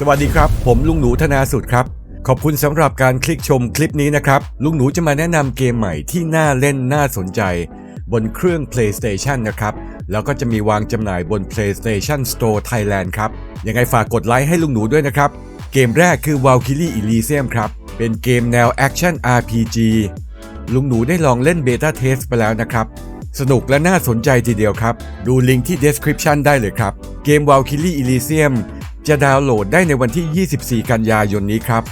สวัสดีครับ ผมลุงหนูธนาสุดครับ ขอบคุณสำหรับการคลิกชมคลิปนี้นะครับ ลุงหนูจะมาแนะนำเกมใหม่ที่น่าเล่นน่าสนใจ บนเครื่อง PlayStation นะครับ แล้วก็จะมีวางจำหน่ายบน PlayStation Store Thailand ครับ ยังไงฝากกดไลค์ให้ลุงหนูด้วยนะครับ เกมแรกคือ Valkyrie Elysium ครับ เป็นเกมแนว Action RPG ลุงหนูได้ลองเล่นเบต้าเทสไปแล้วนะครับสนุกและน่าสนใจทีเดียวครับ ดูลิงก์ที่ description ได้เลยครับ เกม Valkyrie Elysium จะดาวน์โหลดได้ในวันที่ 24 กันยายนนี้ครับ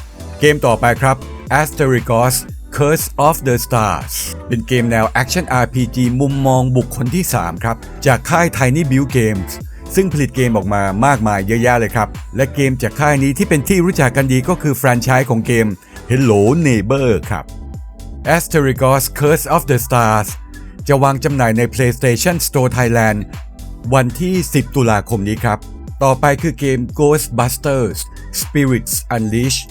เกมต่อไปครับ Asterigos Curse of the Stars เป็นเกมแนว Action RPG มุมมองบุคคลที่ 3 ครับ จากค่าย Tiny Build Games ซึ่งผลิตเกมออกมามากมายเยอะแยะเลยครับ และเกมจากค่ายนี้ที่เป็นที่รู้จักกันดีก็คือแฟรนไชส์ของเกม Hello Neighbor ครับ Asterigos Curse of the Stars จะวางจำหน่ายใน PlayStation Store Thailand วันที่ 10 ตุลาคมนี้ครับ ต่อไปคือเกม Ghostbusters Spirits Unleashed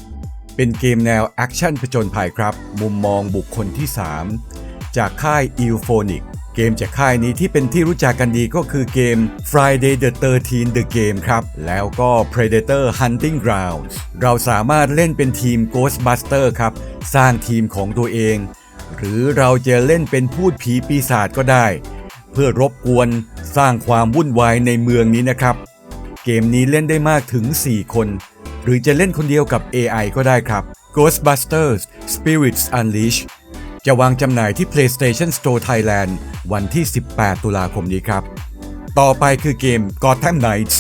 เป็นเกมแนวแอคชั่นผจญภัยครับ มุมมองบุคคลที่ 3 จากค่าย e u p h o n i c เกมจากค่ายนี้ที่เป็นที่รู้จักกันดีก็คือเกม Friday the 13 The Game ครับ แล้วก็ Predator Hunting Grounds เราสามารถเล่นเป็นทีม Ghostbuster ครับ สร้างทีมของตัวเอง หรือเราจะเล่นเป็นพูดผีปีศาจก็ได้ เพื่อรบกวนสร้างความวุ่นวายในเมืองนี้นะครับ เกมนี้เล่นได้มากถึง 4 คน หรือจะเล่นคนเดียวกับ AI ก็ได้ครับ Ghostbusters Spirits Unleashed จะวางจำหน่ายที่ PlayStation Store Thailand วันที่ 18 ตุลาคมนี้ครับ ต่อไปคือเกม Gotham Knights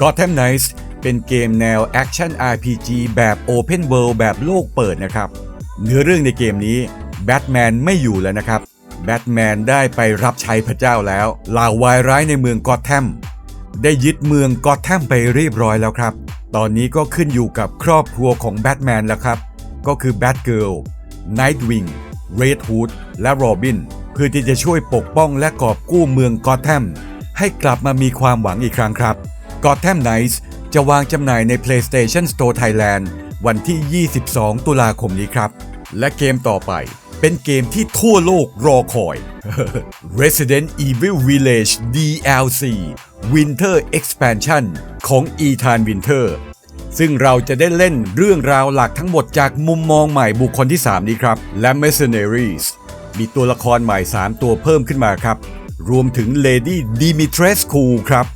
Gotham Knights เป็นเกมแนว Action RPG แบบ Open World แบบโลกเปิดนะครับ เนื้อเรื่องในเกมนี้แบทแมนไม่อยู่แล้วนะครับ แบทแมนได้ไปรับใช้พระเจ้าแล้วเหล่าวายร้ายในเมืองกอธแฮม ได้ยึดเมืองกอแฮมไปเรียบร้อยแล้วครับ ตอนนี้ก็ขึ้นอยู่กับครอบครัวของแบทแมนแล้วครับ ก็คือแบทเกิลไนท์วิงเรดฮูดและโรบินเพื่อที่จะช่วยปกป้องและกอบกู้เมืองกอแฮมให้กลับมามีความหวังอีกครั้งครับ Gotham Knights จะวางจำหน่ายใน PlayStation Store Thailand วันที่ 22 ตุลาคมนี้ครับ และเกมต่อไป เป็นเกมที่ทั่วโลกรอคอย Resident Evil Village DLC Winter Expansion ของ Ethan Winter ซึ่งเราจะได้เล่นเรื่องราวหลักทั้งหมดจากมุมมองใหม่บุคคลที่ 3 นี้ครับ และ Mercenaries มีตัวละครใหม่ 3 ตัวเพิ่มขึ้นมาครับ รวมถึง Lady Dimitrescu ครับ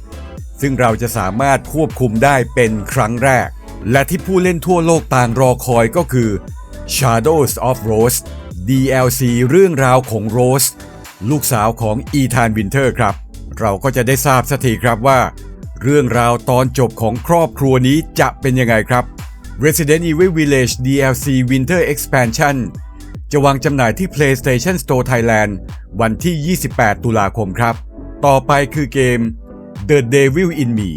ซึ่งเราจะสามารถควบคุมได้เป็นครั้งแรก และที่ผู้เล่นทั่วโลกต่างรอคอยก็คือ Shadows of Rose DLC เรื่องราวของ Rose ลูกสาวของอีธานวินเทอร์ครับ เราก็จะได้ทราบสักทีครับว่า เรื่องราวตอนจบของครอบครัวนี้จะเป็นยังไงครับ Resident Evil Village DLC Winter Expansion จะวางจำหน่ายที่ PlayStation Store Thailand วันที่ 28 ตุลาคมครับ ต่อไปคือเกม The Devil in Me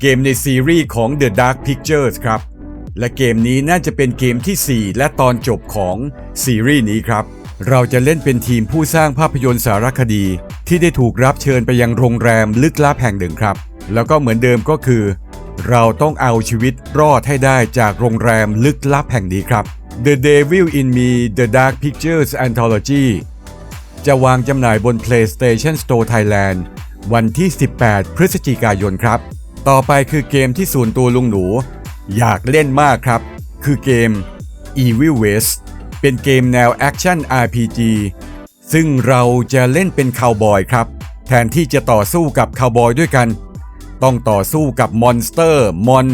เกมในซีรีส์ของ The Dark Pictures ครับ และเกมนี้น่าจะเป็นเกมที่ 4 และตอนจบของซีรีส์นี้ครับ เราจะเล่นเป็นทีมผู้สร้างภาพยนตร์สารคดี ที่ได้ถูกรับเชิญไปยังโรงแรมลึกลับแห่งหนึ่งครับ แล้วก็เหมือนเดิมก็คือ เราต้องเอาชีวิตรอดให้ได้จากโรงแรมลึกลับแห่งนี้ครับ The Devil in Me The Dark Pictures Anthology จะวางจำหน่ายบน PlayStation Store Thailand วันที่ 18 พฤศจิกายนครับ ต่อไปคือเกมที่ส่วนตัวลุงหนู อยากเล่นมากครับ คือเกม Evil West เป็นเกมแนว Action RPG ซึ่งเราจะเล่นเป็นคาวบอยครับ แทนที่จะต่อสู้กับคาวบอยด้วยกัน ต้องต่อสู้กับมอนสเตอร์ มอน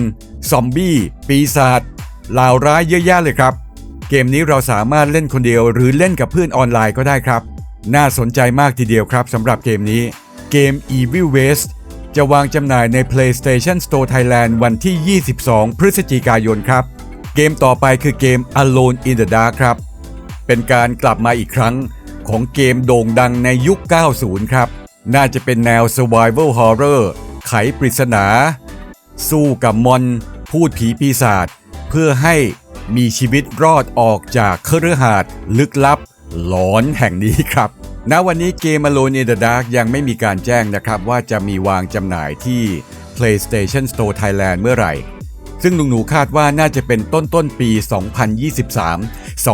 ซอมบี้ ปีศาจเหล่าร้ายเยอะแยะเลยครับ เกมนี้เราสามารถเล่นคนเดียวหรือเล่นกับเพื่อนออนไลน์ก็ได้ครับ น่าสนใจมากทีเดียวครับสำหรับเกมนี้ เกม Evil West จะวางจำหน่ายใน PlayStation Store Thailand วันที่ 22 พฤศจิกายนครับ เกมต่อไปคือเกม Alone in the Dark ครับ เป็นการกลับมาอีกครั้งของเกมโด่งดังในยุค 90 ครับ น่าจะเป็นแนว Survival Horror ไขปริศนา สู้กับมอน พูดผีปีศาจเพื่อให้มีชีวิตรอดออกจากเครือหาดลึกลับหลอนแห่งนี้ครับ ณวันนี้เกม Alone in the Dark ยังไม่มีการแจ้งนะครับ ว่าจะมีวางจำหน่ายที่ PlayStation Store Thailand เมื่อไหร่ ซึ่งลุงหนูคาดว่าน่าจะเป็นต้นต้นปี 2023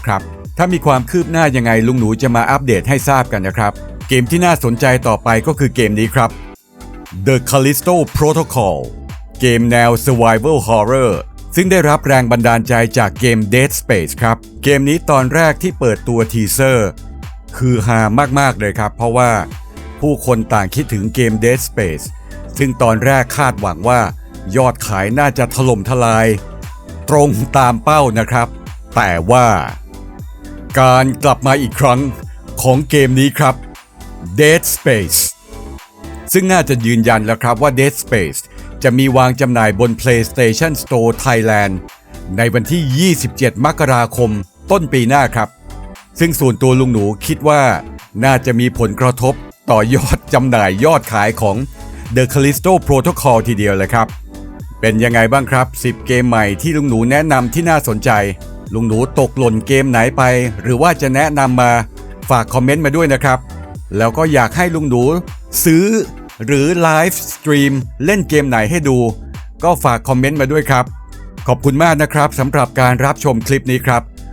2566 ครับ ถ้ามีความคืบหน้ายังไงลุงหนูจะมาอัปเดตให้ทราบกันนะครับ เกมที่น่าสนใจต่อไปก็คือเกมนี้ครับ The Callisto Protocol เกมแนว Survival Horror ซึ่งได้รับแรงบันดาลใจจากเกม Dead Space ครับ เกมนี้ตอนแรกที่เปิดตัวทีเซอร์ คือฮามาก ๆ เลยครับ เพราะว่าผู้คนต่างคิดถึงเกม Dead Space ซึ่งตอนแรกคาดหวังว่ายอดขายน่าจะถล่มทลาย ตรงตามเป้านะครับ แต่ว่า การกลับมาอีกครั้งของเกมนี้ครับ Dead Space ซึ่งน่าจะยืนยันแล้วครับว่า Dead Space จะมีวางจำหน่ายบน PlayStation Store Thailand ในวันที่ 27 มกราคมต้นปีหน้าครับ ซึ่งส่วนตัวลุงหนูคิดว่าน่าจะมีผลกระทบต่อยอดจำหน่ายยอดขายของ The Callisto Protocol ทีเดียวเลยครับ เป็นยังไงบ้างครับ 10 เกมใหม่ที่ลุงหนูแนะนำที่น่าสนใจ ลุงหนูตกหล่นเกมไหนไป หรือว่าจะแนะนำมาฝากคอมเมนต์มาด้วยนะครับ แล้วก็อยากให้ลุงหนูซื้อ หรือไลฟ์สตรีมเล่นเกมไหนให้ดู ก็ฝากคอมเมนต์มาด้วยครับ ขอบคุณมากนะครับสำหรับการรับชมคลิปนี้ครับ